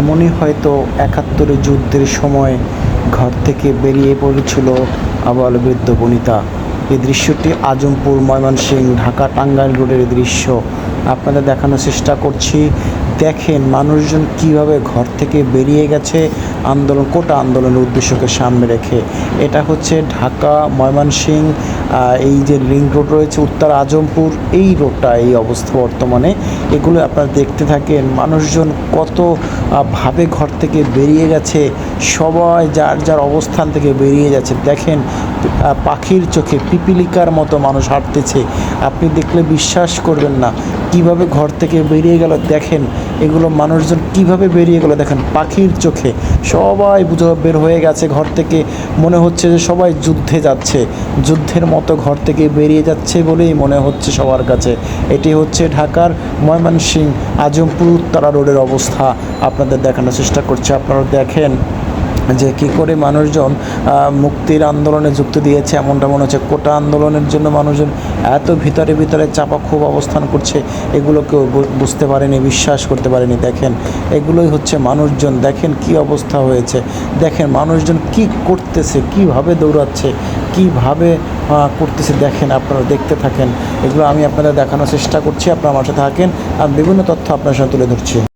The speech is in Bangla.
এমনই হয়তো একাত্তরে যুদ্ধের সময় ঘর থেকে বেরিয়ে পড়েছিল আবাল বৃদ্ধ বনিতা। এই দৃশ্যটি আজমপুর ময়মনসিং ঢাকা টাঙ্গাইল রোডের দৃশ্য। আপনাদের দেখানোর চেষ্টা করছি, দেখেন মানুষজন কীভাবে ঘর থেকে বেরিয়ে গেছে আন্দোলন কোটা আন্দোলনের উদ্দেশ্যকে সামনে রেখে। এটা হচ্ছে ঢাকা ময়মনসিংহ আহ, এই যে লিঙ্ক রোড রয়েছে উত্তর আজমপুর এই রোডটা এই অবস্থা বর্তমানে। এগুলো আপনারা দেখতে থাকেন মানুষজন কত ভাবে ঘর থেকে বেরিয়ে গেছে সবাই যার যার অবস্থান থেকে বেরিয়ে যাচ্ছে। দেখেন পাখির চোখে পিপিলিকার মতো মানুষ হাঁটতেছে। আপনি দেখলে বিশ্বাস করবেন না কীভাবে ঘর থেকে বেরিয়ে গেল? দেখেন, এগুলো মানুষজন কীভাবে বেরিয়ে গেল? দেখেন, পাখির চোখে সবাই বুঝো বের হয়ে গেছে ঘর থেকে। মনে হচ্ছে যে সবাই যুদ্ধে যাচ্ছে। যুদ্ধের মতো ঘর থেকে বেরিয়ে যাচ্ছে বলেই মনে হচ্ছে সবার কাছে। এটি হচ্ছে ঢাকার ময়মনসিং আজমপুর উত্তরা রোডের অবস্থা। আপনাদের দেখানোর চেষ্টা করছে। আপনারা দেখেন যে কী করে মানুষজন মুক্তির আন্দোলনে যুক্ত দিয়েছে এমনটা মনে হচ্ছে। কোটা আন্দোলনের জন্য মানুষজন এত ভিতরে ভিতরে চাপা খুব অবস্থান করছে, এগুলো কেউ বুঝতে পারেনি, বিশ্বাস করতে পারেনি। দেখেন, এগুলোই হচ্ছে মানুষজন। দেখেন কি অবস্থা হয়েছে। দেখেন মানুষজন কি করতেছে, কীভাবে দৌড়াচ্ছে, কীভাবে করতেছে। দেখেন আপনারা দেখতে থাকেন। এগুলো আমি আপনাদের দেখানোর চেষ্টা করছি। আপনারা আমার সাথে থাকেন। আর বিভিন্ন তথ্য আপনার সাথে তুলে ধরছি।